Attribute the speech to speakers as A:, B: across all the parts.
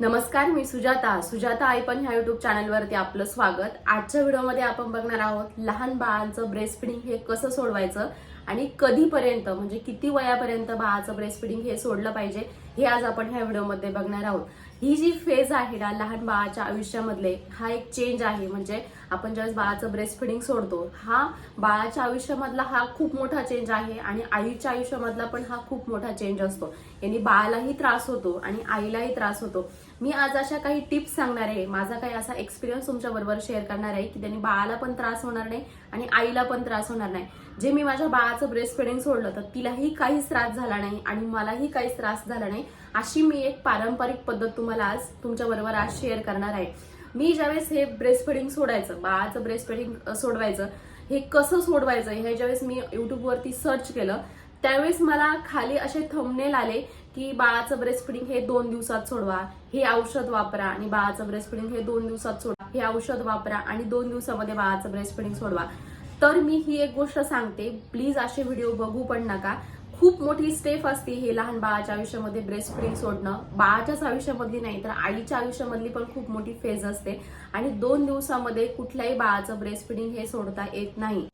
A: नमस्कार मी सुजाता. सुजाता आयपन ह्या युट्यूब चॅनलवरती आपलं स्वागत. आजच्या व्हिडिओमध्ये आपण बघणार आहोत लहान बाळांचं ब्रेस्ट फिडिंग हे कसं सोडवायचं आणि कधीपर्यंत म्हणजे किती वयापर्यंत बाळाचं ब्रेस्ट फिडिंग हे सोडलं पाहिजे हे आज आपण ह्या व्हिडिओमध्ये बघणार आहोत. ही जी फेज आहे ना लहान बाळाच्या आयुष्यामधले हा एक चेंज आहे. म्हणजे आपण ज्यावेळेस बाळाचं ब्रेस्ट फिडिंग सोडतो हा बाळाच्या आयुष्यामधला हा खूप मोठा चेंज आहे आणि आईच्या आयुष्यामधला पण हा खूप मोठा चेंज असतो. यांनी बाळालाही त्रास होतो आणि आईलाही त्रास होतो. मी आज अशा काही टिप्स सांगणार आहे. माझा काही असा एक्सपिरियन्स तुमच्या बरोबर शेअर करणार आहे की त्यांनी बाळाला पण त्रास होणार नाही आणि आईला पण त्रास होणार नाही. जे मी माझ्या बाळाचं ब्रेस्ट फिडिंग सोडलं तर तिलाही काहीच त्रास झाला नाही आणि मलाही काहीच त्रास झाला नाही अशी मी एक पारंपरिक पद्धत तुम्हाला आज तुमच्या बरोबर आज शेअर करणार आहे. मी ज्यावेळेस हे ब्रेस्ट फिडिंग सोडायचं बाळाचं ब्रेस्ट फिडिंग सोडवायचं हे कसं सोडवायचं हे ज्यावेळेस मी युट्यूबवरती सर्च केलं त्यावेळेस मला खाली असे थंबनेल आले की बाळाचं ब्रेस्ट फिडिंग हे दोन दिवसात सोडवा हे औषध वापरा आणि बाळाचं ब्रेस्ट फिडिंग हे दोन दिवसात सोडवा हे औषध वापरा आणि दोन दिवसामध्ये बाळाचं ब्रेस्ट फिडिंग सोडवा. तर मी ही एक गोष्ट सांगते प्लीज असे व्हिडिओ बघू पण नका. खूप मोठी स्टेप असते हे लहान बाळाच्या आयुष्यामध्ये ब्रेस्ट फिडिंग सोडणं. बाळाच्याच आयुष्यामधली नाही तर आईच्या आयुष्यामधली पण खूप मोठी फेज असते. आणि दोन दिवसामध्ये कुठल्याही बाळाचं ब्रेस्ट फिडिंग हे सोडता येत नाही.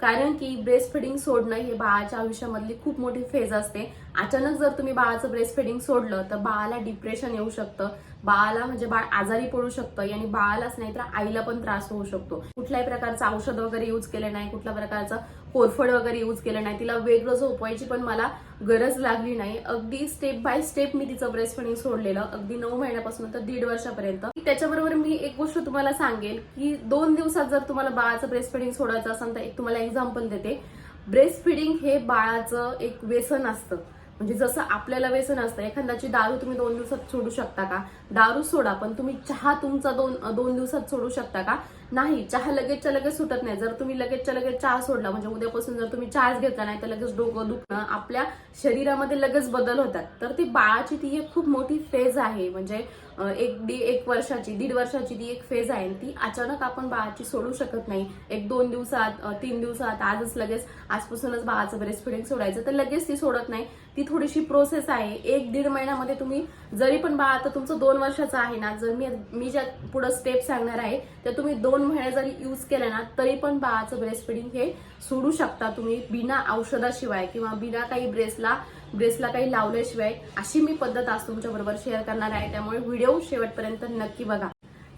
A: कारण की ब्रेस्ट फिडिंग सोडणं हे बाळाच्या आयुष्यामधली खूप मोठी फेज असते. अचानक जर तुम्ही बाळाचं ब्रेस्ट फिडिंग सोडलं तर बाळाला डिप्रेशन येऊ शकतं. बाळाला म्हणजे बाळ आजारी पडू शकतं. आणि बाळालाच नाही तर आईला पण त्रास होऊ शकतो. कुठल्याही प्रकारचं औषध वगैरे यूज केलं नाही कुठल्या प्रकारचं कोरफड वगैरे यूज केलं नाही. तिला वेगळं झोपवायची पण मला गरज लागली नाही. अगदी स्टेप बाय स्टेप मी तिचं ब्रेस्ट फिडिंग सोडलेलं. अगदी नऊ महिन्यापासून तर दीड वर्षापर्यंत. त्याच्याबरोबर मी एक गोष्ट तुम्हाला सांगेल की दोन दिवसात जर तुम्हाला बाळाचं ब्रेस्ट फिडिंग सोडायचं असेल तर एक तुम्हाला एक्झाम्पल देते. ब्रेस्ट फिडिंग हे बाळाचं एक व्यसन असतं. म्हणजे जसं आपल्याला व्यसन असतं. एखाद्याची दारू तुम्ही दोन दिवसात सोडू शकता का? दारू सोडा पण तुम्ही चहा तुमचा दोन दोन दिवसात सोडू शकता का? नाही चहा लगेचच्या लगेच सुटत नाही. जर तुम्ही लगेचच्या लगेच चहा सोडला म्हणजे उद्यापासून जर तुम्ही चहाच घेतला नाही तर लगेच डोकं दुखणं आपल्या शरीरामध्ये लगेच बदल होतात. तर ती बाळाची ती एक खूप मोठी फेज आहे. म्हणजे एक दी एक वर्षाची दीड वर्षाची ती एक फेज आहे ती अचानक आपण बाळाची सोडू शकत नाही. एक दोन दिवसात तीन दिवसात आजच लगेच आजपासूनच बाळाचं ब्रेस्ट फिडिंग सोडायचं तर लगेच ती सोडत नाही. ती थोडीशी प्रोसेस आहे. एक दीड महिन्यामध्ये तुम्ही जरी पण बाळ आता तुमचं दोन वर्षाचं आहे ना जर मी मी ज्या पुढं स्टेप सांगणार आहे तर तुम्ही दोन महिने जरी यूज केले ना तरी पण बाळाचं ब्रेस्ट फिडिंग हे सोडू शकता तुम्ही बिना औषधाशिवाय किंवा बिना काही ब्रेसला ड्रेसला काही लावल्याशिवाय अशी मी पद्धत आज तुमच्या बरोबर शेअर करणार आहे. त्यामुळे व्हिडिओ शेवटपर्यंत नक्की बघा.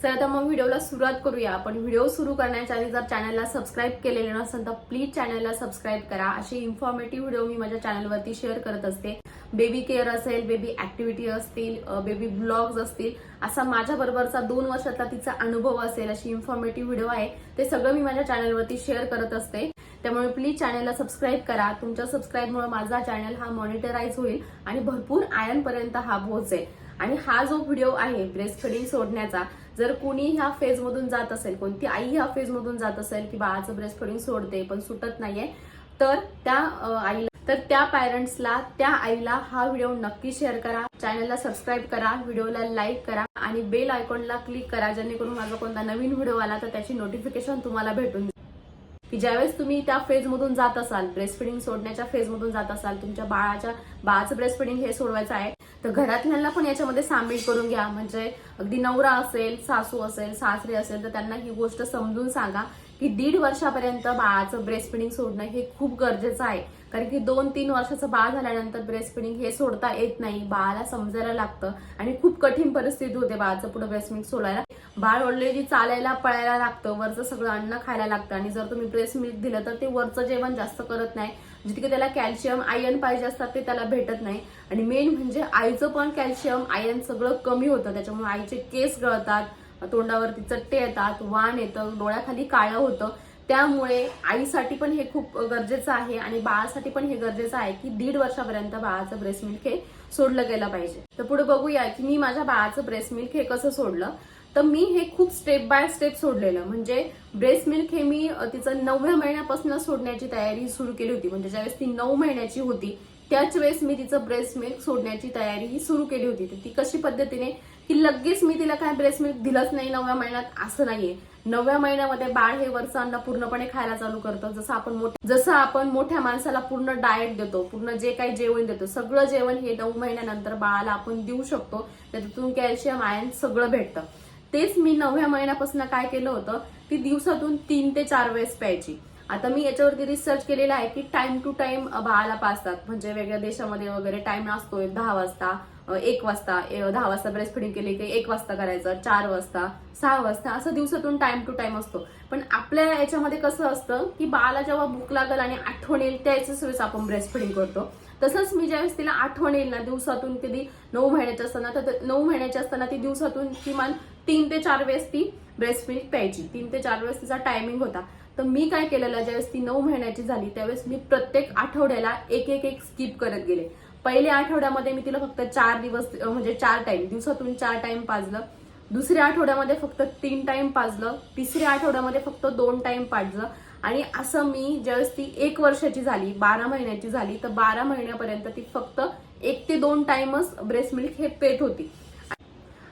A: चला तर मग व्हिडिओला सुरुवात करूया. आपण व्हिडिओ सुरू करण्याच्या आधी जर चॅनलला सबस्क्राईब केलेले नसेल तर प्लीज चॅनलला सबस्क्राईब करा. अशी इन्फॉर्मेटिव्ह व्हिडिओ मी माझ्या चॅनलवरती शेअर करत असते. बेबी केअर असेल बेबी ऍक्टिव्हिटी असतील बेबी ब्लॉग्स असतील असा माझ्या बरोबरचा दोन वर्षातला तिचा अनुभव असेल अशी इन्फॉर्मेटिव्ह व्हिडिओ आहे. ते सगळं मी माझ्या चॅनलवरती शेअर करत असते. त्यामुळे प्लीज चॅनलला सबस्क्राईब करा. तुमच्या सबस्क्राईबमुळे माझा चॅनल हा मॉनिटराईज होईल आणि भरपूर आयनपर्यंत हा पोहोचेल. आणि हा जो व्हिडिओ आहे ब्रेस्ट फिडिंग सोडण्याचा जर कोणी ह्या फेजमधून जात असेल कोणती आई ह्या फेजमधून जात असेल की बाळाचं ब्रेस्ट फिडिंग सोडते पण सुटत नाहीये तर त्या आईला तर त्या पॅरेंट्सला त्या आईला हा व्हिडिओ नक्की शेअर करा. चॅनलला सबस्क्राईब करा व्हिडिओला लाईक करा आणि बेल आयकॉनला क्लिक करा. जेणेकरून माझा कोणता नवीन व्हिडिओ आला तर त्याची नोटिफिकेशन तुम्हाला भेटून की ज्यावेळेस तुम्ही त्या फेजमधून जात असाल ब्रेस्टफिडिंग सोडण्याच्या फेजमधून जात असाल तुमच्या बाळाच्या बाळाचं ब्रेस्टफिडिंग हे सोडवायचं आहे तर घरातल्यांना पण याच्यामध्ये सामील करून घ्या. म्हणजे अगदी नवरा असेल सासू असेल सासरे असेल तर त्यांना ही गोष्ट समजून सांगा. की दीड वर्षापर्यंत बाळाचं ब्रेस्ट फिडिंग सोडणं हे खूप गरजेचं आहे. कारण की दोन तीन वर्षाचं बाळ झाल्यानंतर ब्रेस्ट फिडिंग हे सोडता येत नाही. बाळाला समजायला लागतं आणि खूप कठीण परिस्थिती होते बाळाचं पुढे ब्रेस्ट मिल्क सोडायला. बाळ ऑलरेडी चालायला पळायला लागतं. वरचं सगळं अन्न खायला लागतं. आणि जर तुम्ही ब्रेस्ट मिल्क दिलं तर ते वरचं जेवण जास्त करत नाही. जितके त्याला कॅल्शियम आयन पाहिजे असतात ते त्याला भेटत नाही. आणि मेन म्हणजे आईचं पण कॅल्शियम आयन सगळं कमी होतं. त्याच्यामुळे आईचे केस गळतात. तोंडावरती चट्टे येतात वाण येतं डोळ्याखाली काळं होतं. त्यामुळे आईसाठी पण हे खूप गरजेचं आहे आणि बाळासाठी पण हे गरजेचं आहे की दीड वर्षापर्यंत बाळाचं ब्रेस्ट मिल्क हे सोडलं गेलं पाहिजे. तर पुढे बघूया की मी माझ्या बाळाचं ब्रेस्ट मिल्क हे कसं सोडलं. तर मी हे खूप स्टेप बाय स्टेप सोडलेलं. म्हणजे ब्रेस्ट मिल्क हे मी तिचं नवव्या महिन्यापासून सोडण्याची तयारी सुरू केली होती. म्हणजे ज्यावेळेस ती नऊ महिन्याची होती त्याच वेळेस मी तिचं ब्रेस्ट मिल्क सोडण्याची तयारी ही सुरू केली होती. ती कशी पद्धतीने की लगेच मी तिला काय ब्रेस्ट मिल्क दिलंच नाही नवव्या महिन्यात असं नाहीये. नवव्या महिन्यामध्ये बाळ हे वरचं अन्न पूर्णपणे खायला चालू करतं. जसं आपण जसं आपण मोठ्या माणसाला पूर्ण डाएट देतो पूर्ण जे काही जेवण देतो सगळं जेवण हे नऊ महिन्यानंतर बाळाला आपण देऊ शकतो. त्याच्यातून कॅल्शियम आयन सगळं भेटतं. तेच मी नवव्या महिन्यापासून काय केलं होतं ती दिवसातून तीन ते चार वेळेस प्यायची. आता मी याच्यावरती रिसर्च केलेला आहे की टाइम टू टाइम बाळाला पाचतात. म्हणजे वेगळ्या देशामध्ये वगैरे टाइम असतोय दहा वाजता. एक वाजता ए, दहा वाजता ब्रेस्ट फिडिंग केली की एक वाजता करायचं चार वाजता सहा वाजता असं दिवसातून टाइम टू टाइम असतो. पण आपल्या याच्यामध्ये कसं असतं की बाळाला जेव्हा भूक लागेल आणि आठवण येईल त्याच्याच वेळेस आपण ब्रेस्ट फिडिंग करतो. तसंच मी ज्यावेळेस तिला आठवण येईल ना दिवसातून कधी नऊ महिन्याच्या असताना तर नऊ महिन्याच्या असताना ती दिवसातून किमान तीन ते चार वेळेस ती ब्रेस्ट मिल्क प्यायची. तीन ते चार वेळेस तिचा टायमिंग होता. तर मी काय केलेलं ज्यावेळेस ती नऊ महिन्याची झाली त्यावेळेस मी प्रत्येक आठवड्याला एक एक एक स्किप करत गेले. पहिल्या आठवड्यामध्ये मी तिला फक्त चार दिवस म्हणजे चार टाइम दिवसातून चार टाइम पाजलं. दुसऱ्या आठवड्यामध्ये फक्त तीन टाइम पाजलं. तिसऱ्या आठवड्यामध्ये फक्त दोन टाइम पाजलं. आणि असं मी ज्यावेळेस ती एक वर्षाची झाली बारा महिन्याची झाली तर बारा महिन्यापर्यंत ती फक्त एक ते दोन टाइमच ब्रेस्ट मिल्क हे पेत होती.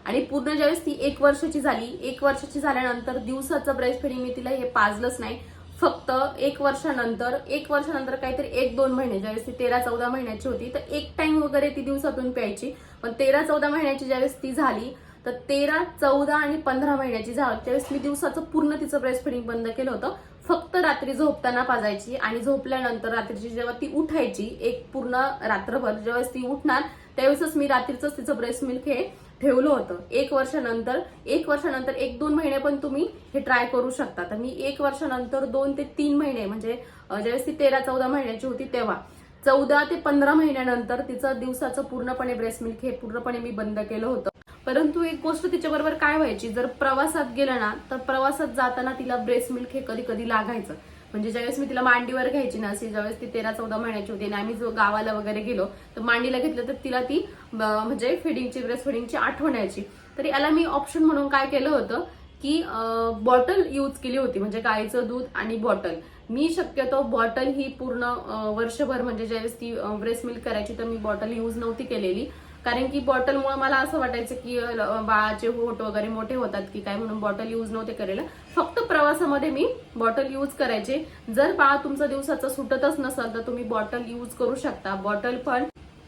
A: आणि पूर्ण ज्यावेळेस ती एक वर्षाची झाली एक वर्षाची झाल्यानंतर दिवसाचं ब्रेस्ट फिडिंग मी तिला हे पाजलंच नाही. फक्त एक वर्षानंतर एक वर्षानंतर काहीतरी एक दोन महिने ज्यावेळेस ती तेरा चौदा महिन्याची होती तर एक टाइम वगैरे ती दिवसातून प्यायची. पण तेरा चौदा महिन्याची ज्यावेळेस ती झाली तर तेरा चौदा आणि पंधरा महिन्याची झाली त्यावेळेस मी दिवसाचं पूर्ण तिचं ब्रेस्ट फिडिंग बंद केलं होतं. फक्त रात्री झोपताना पाजायची आणि झोपल्यानंतर रात्रीची जेव्हा ती उठायची एक पूर्ण रात्रभर ज्यावेळेस ती उठणार त्यावेळेसच मी रात्रीच तिचं ब्रेस्ट मिल्क हे ठेवलं होतं. एक वर्षानंतर एक वर्षानंतर एक दोन महिने पण तुम्ही हे ट्राय करू शकता. तर मी एक वर्षानंतर दोन ते तीन महिने म्हणजे ज्यावेळेस ती तेरा चौदा महिन्याची होती तेव्हा. चौदा ते पंधरा महिन्यानंतर तिचं दिवसाचं पूर्णपणे ब्रेस्ट मिल्क हे पूर्णपणे मी बंद केलं होतं. परंतु एक गोष्ट तिच्याबरोबर काय व्हायची? जर प्रवासात गेलं ना तर प्रवासात जाताना तिला ब्रेस्ट मिल्क हे कधी कधी लागायचं. म्हणजे ज्यावेळेस मी तिला मांडीवर घ्यायची ना अशी ज्यावेळेस ती तेरा चौदा महिन्याची होती आणि आम्ही जो गावाला वगैरे गेलो तर मांडीला घेतलं तर तिला ती म्हणजे फिडिंगची ब्रेस्ट फिडिंगची आठवण यायची. तर याला मी ऑप्शन म्हणून काय केलं होतं की बॉटल यूज केली होती म्हणजे गाईचं दूध आणि बॉटल मी शक्यतो बॉटल ही पूर्ण वर्षभर म्हणजे ज्यावेळेस ती ब्रेस्ट मिल्क करायची तर मी बॉटल यूज नव्हती केलेली. कारण की बॉटलमुळे मला असं वाटायचं की बाळाचे होट वगैरे मोठे होतात की काय म्हणून बॉटल यूज नव्हते करायला फक्त प्रवासामध्ये मी बॉटल यूज करायचे. जर बाळ तुमचा दिवसाचं सुटतच नसेल तर तुम्ही बॉटल यूज करू शकता. बॉटल पण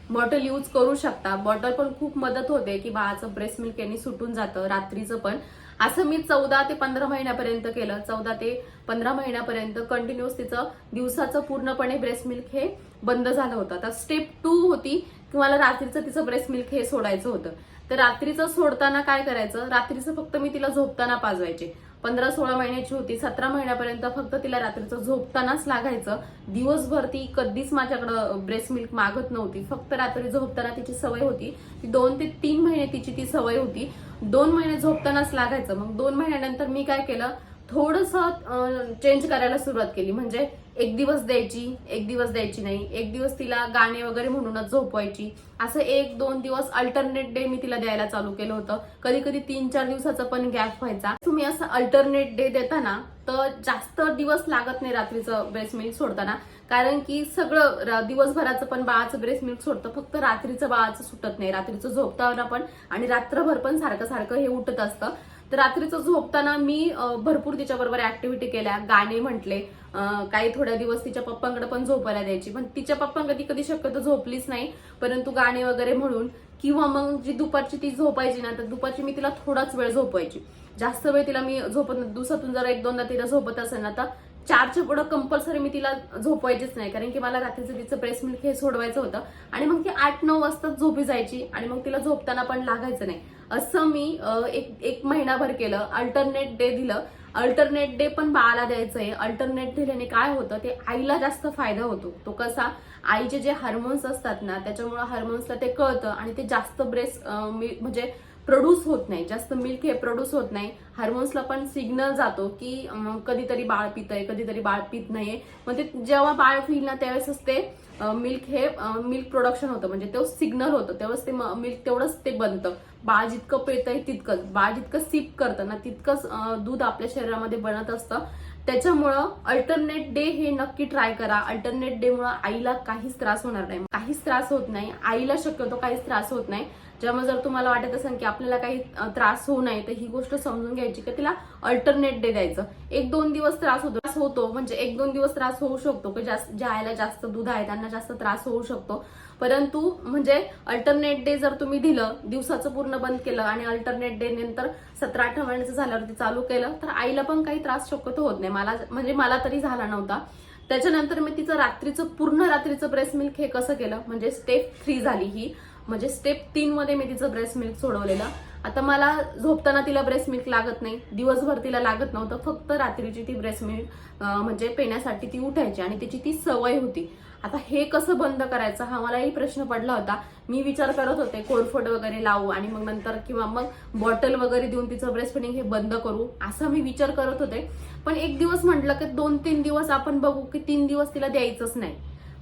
A: बॉटल यूज करू शकता. बॉटल पण खूप मदत होते की बाळाचं ब्रेस्ट मिल्क यांनी सुटून जातं रात्रीचं पण. असं मी चौदा ते पंधरा महिन्यापर्यंत केलं. चौदा ते पंधरा महिन्यापर्यंत कंटिन्युअस तिचं दिवसाचं पूर्णपणे ब्रेस्ट मिल्क हे बंद झालं होतं. आता स्टेप टू होती की मला रात्रीचं तिचं ब्रेस्ट मिल्क हे सोडायचं होतं. तर रात्रीचं सोडताना काय करायचं? रात्रीचं फक्त मी तिला झोपताना पाजवायचे. पंधरा सोळा महिन्याची होती. सतरा महिन्यापर्यंत फक्त तिला रात्रीचं झोपतानाच लागायचं. दिवसभर ती कधीच माझ्याकडं ब्रेस्ट मिल्क मागत नव्हती. फक्त रात्री झोपताना तिची सवय होती. ती दोन ते तीन महिने तिची ती सवय होती. दोन महिने झोपतानाच लागायचं. मग दोन महिन्यानंतर मी काय केलं? थोडस चेंज करायला सुरुवात केली. म्हणजे एक दिवस द्यायची एक दिवस द्यायची नाही. एक दिवस तिला गाणे वगैरे म्हणूनच झोपवायची. असं एक दोन दिवस अल्टरनेट डे मी तिला द्यायला चालू केलं होतं. कधी कधी तीन चार दिवसाचा पण गॅप व्हायचा. तुम्ही असं अल्टरनेट डे देताना तर जास्त दिवस लागत नाही रात्रीचं ब्रेस्ट मिल्क सोडताना. कारण की सगळं दिवसभराचं पण बाळाचं ब्रेस्ट मिल्क सोडतं. फक्त रात्रीचं बाळाचं सुटत नाही. रात्रीचं झोपताना पण आणि रात्रभर पण सारखं सारखं हे उठत असतं. तर रात्रीचं झोपताना मी भरपूर तिच्याबरोबर ऍक्टिव्हिटी केल्या. गाणे म्हटले. काही थोड्या दिवस तिच्या पप्पांकडे पण झोपायला द्यायची. पण तिच्या पप्पांकडे ती कधी शक्यतो झोपलीच नाही. परंतु गाणे वगैरे म्हणून किंवा मग जी दुपारची ती झोपायची ना तर दुपारची मी तिला थोडाच वेळ झोपायची जास्त वेळ तिला मी झोपत दिवसातून जर एक दोनदा तिला झोपत असेल ना तर चारच्या पुढं कंपल्सरी मी तिला झोपवायचीच नाही. कारण की मला रात्रीचं तिचं प्रेस मिल्क हे सोडवायचं होतं. आणि मग ती आठ नऊ वाजता झोपी जायची आणि मग तिला झोपताना पण लागायचं नाही. असं मी एक एक महिनाभर केलं. अल्टरनेट डे दिलं. अल्टरनेट डे पण बाळाला द्यायचं आहे अल्टरनेट दिल्याने काय होतं? ते आईला जास्त फायदा होतो. तो कसा? आईचे जे हार्मोन्स असतात ना त्याच्यामुळे हार्मोन्सला ते कळतं आणि ते जास्त ब्रेस्ट म्हणजे प्रोड्यूस होत नाही. जास्त मिल्क हे प्रोड्यूस होत नाही. हार्मोन्सला पण सिग्नल जातो की कधीतरी बाळ पितंय कधीतरी बाळ पित नाहीये. मग ते जेव्हा बाळ पिईल ना त्यावेळेसच ते मिल्क हे मिल्क प्रोडक्शन होतं. म्हणजे तो सिग्नल होतं. तेव्हाच ते मिल्क तेवढंच ते बनतं. बाळ जितकं पितंय तितकंच. बाळ जितकं सिप करतं ना तितकंच दूध आपल्या शरीरामध्ये बनत असतं. त्याच्यामुळं अल्टरनेट डे हे नक्की ट्राय करा. अल्टरनेट डे मुळे आईला काहीच त्रास होणार नाही. काहीच त्रास होत नाही. आईला शक्यतो काहीच त्रास होत नाही. ज्यामुळे जर तुम्हाला वाटत असेल की आपल्याला काही त्रास होऊ नये तर ही गोष्ट समजून घ्यायची की तिला अल्टरनेट डे द्यायचं. एक दोन दिवस त्रास होतो. त्रास होतो म्हणजे एक दोन दिवस त्रास होऊ शकतो. की जास्त ज्या आईला जास्त दूध आहे त्यांना जास्त त्रास होऊ शकतो. परंतु म्हणजे अल्टरनेट डे जर तुम्ही दिलं दिवसाचं पूर्ण बंद केलं आणि अल्टरनेट डे नंतर सतरा अठरा महिन्याचं झाल्यावरती चालू केलं तर आईला पण काही त्रास शक्यतो होत नाही. मला म्हणजे मला तरी झाला नव्हता. त्याच्यानंतर मी तिचं रात्रीचं पूर्ण रात्रीचं ब्रेस्ट मिल्क हे कसं केलं? म्हणजे स्टेप थ्री झाली ही. म्हणजे स्टेप तीन मध्ये मी तिचं ब्रेस्ट मिल्क सोडवलेलं. आता मला झोपताना तिला ब्रेस्ट मिल्क लागत नाही. दिवसभर तिला लागत नव्हतं. फक्त रात्रीची ती ब्रेस्ट मिल्क म्हणजे पेण्यासाठी ती उठायची आणि तिची ती सवय होती. आता हे कसं बंद करायचं हा मलाही प्रश्न पडला होता. मी विचार करत होते कोरफड वगैरे लावू आणि मग नंतर किंवा मग बॉटल वगैरे देऊन तिचं ब्रेस्ट फिडिंग हे बंद करू असा मी विचार करत होते. पण एक दिवस म्हटलं की दोन तीन दिवस आपण बघू की तीन दिवस तिला द्यायचंच नाही.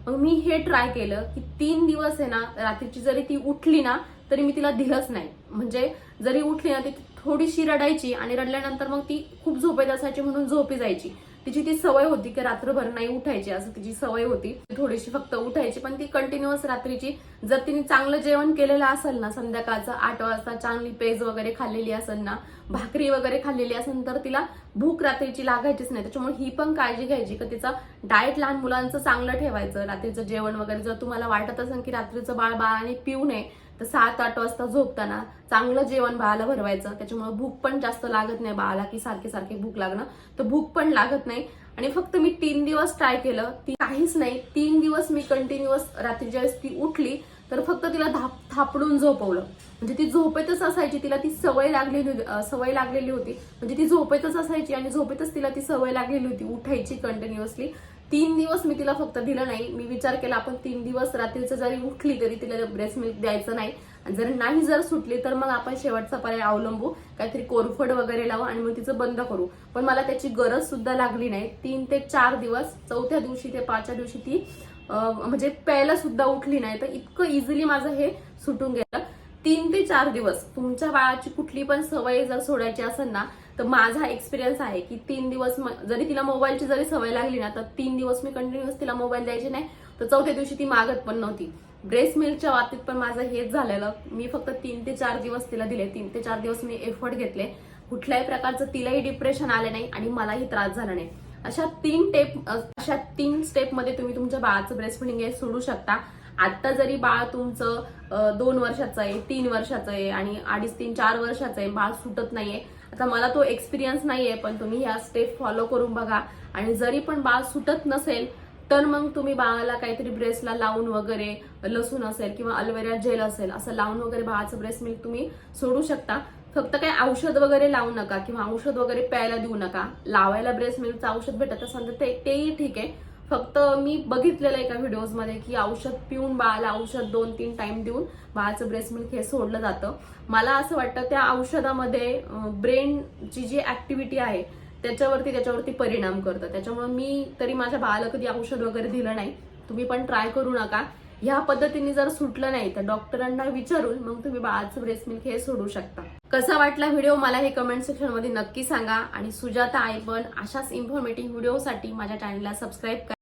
A: मग मी हे ट्राय केलं की तीन दिवस आहे ना रात्रीची जरी ती उठली ना तरी मी तिला दिलंच नाही. म्हणजे जरी उठली ना ती थोडीशी रडायची आणि रडल्यानंतर मग ती खूप झोपेत असायची म्हणून झोपी जायची. तिची ती सवय होती की रात्रभर नाही उठायची असं तिची सवय होती. थोडीशी फक्त उठायची पण ती कंटिन्युअस रात्रीची. जर तिने चांगलं जेवण केलेलं असेल ना संध्याकाळचं आठ वाजता चांगली पेज वगैरे खाल्लेली असेल ना भाकरी वगैरे खाल्लेली असेल तर तिला भूक रात्रीची लागायचीच नाही. त्याच्यामुळे ही पण काळजी घ्यायची की तिचं डाएट लहान मुलांचं चांगलं ठेवायचं. रात्रीचं जेवण वगैरे जर तुम्हाला वाटत असेल की रात्रीचं बाळ बाळाने पिऊ नये तर सात आठ वाजता झोपताना चांगलं जेवण बाळाला भरवायचं. त्याच्यामुळे भूक पण जास्त लागत नाही बाळाला की सारखे सारखे भूक लागणं. तर भूक पण लागत नाही. आणि फक्त मी तीन दिवस ट्राय केलं. ती काहीच नाही. तीन दिवस मी कंटिन्युअस रात्री ज्यावेळेस ती उठली तर फक्त तिला धाप थापडून झोपवलं. म्हणजे ती झोपेतच असायची. तिला ती सवय लागलेली होती- सवय लागलेली होती. म्हणजे ती झोपेतच असायची आणि झोपेतच तिला ती सवय लागलेली होती उठायची कंटिन्युअसली तीन दिवस मी तिला फक्त दिलं नाही. मी विचार केला आपण तीन दिवस रात्रीचं जरी उठली तरी तिला ब्रेस्ट मिल्क द्यायचं नाही. आणि जर नाही जर सुटली तर मग आपण शेवटचा पर्याय अवलंबू. काहीतरी कोरफड वगैरे लावू आणि मग तिचं बंद करू. पण मला त्याची गरज सुद्धा लागली नाही. तीन ते चार दिवस चौथ्या दिवशी ते पाचव्या दिवशी ती म्हणजे प्यायला सुद्धा उठली नाही. तर इतकं इझिली माझं हे सुटून गेलं. तीन ते चार दिवस तुमच्या बाळाची कुठली पण सवय जर सोडायची असेल ना तर माझा एक्सपिरियन्स आहे की तीन दिवस जरी तिला मोबाईलची जरी सवय लागली ना तर तीन दिवस मी कंटिन्युअस तिला मोबाईल द्यायचे नाही. तर चौथ्या दिवशी ती मागत पण नव्हती. ब्रेस्ट मिल्कच्या बाबतीत पण माझं हेच झालेलं. मी फक्त तीन ते चार दिवस तिला दिले. तीन ते चार दिवस मी एफर्ट घेतले. कुठल्याही प्रकारचं तिलाही डिप्रेशन आले नाही आणि मलाही त्रास झाला नाही. अशा तीन टेप अशा तीन स्टेपमध्ये तुम्ही तुमच्या बाळाचं ब्रेस्ट फिडिंग हे सोडू शकता. आत्ता जरी बाळ तुमचं दोन वर्षाचं आहे तीन वर्षाचं आहे आणि अडीच तीन चार वर्षाचं आहे बाळ सुटत नाहीये आता मला तो एक्सपिरियन्स नाहीये पण तुम्ही ह्या स्टेप फॉलो करून बघा. आणि जरी पण बाळ सुटत नसेल तर मग तुम्ही बाळाला काहीतरी ब्रेसला लावून वगैरे लसूण असेल किंवा अल्वेरा जेल असेल असं लावून वगैरे बाळाचं ब्रेस्ट मिल्क तुम्ही सोडू शकता. फक्त काही औषध वगैरे लावू नका किंवा औषध वगैरे प्यायला देऊ नका. लावायला ब्रेस्ट मिल्कचं औषध भेटत असेल तर तेही ठीक आहे. फक्त मी बघितलेलं एका व्हिडिओजमध्ये की औषध पिऊन बाळाला औषध दोन तीन टाइम देऊन बाळाचं ब्रेस्ट मिल्क हे सोडलं जातं. मला असं वाटतं त्या औषधामध्ये ब्रेनची जी ऍक्टिव्हिटी आहे त्याच्यावरती त्याच्यावरती परिणाम करतं. त्याच्यामुळे मी तरी माझ्या बाळाला कधी औषध वगैरे दिलं नाही. तुम्ही पण ट्राय करू नका. ह्या पद्धतीने जर सुटलं नाही तर डॉक्टरांना विचारून मग तुम्ही बाळाचं ब्रेस्ट मिल्क हे सोडू शकता. कसा वाटला व्हिडिओ मला हे कमेंट सेक्शनमध्ये नक्की सांगा. आणि सुजाता आई पण अशाच इन्फॉर्मेटिव्ह व्हिडिओसाठी माझ्या चॅनलला सबस्क्राईब करा.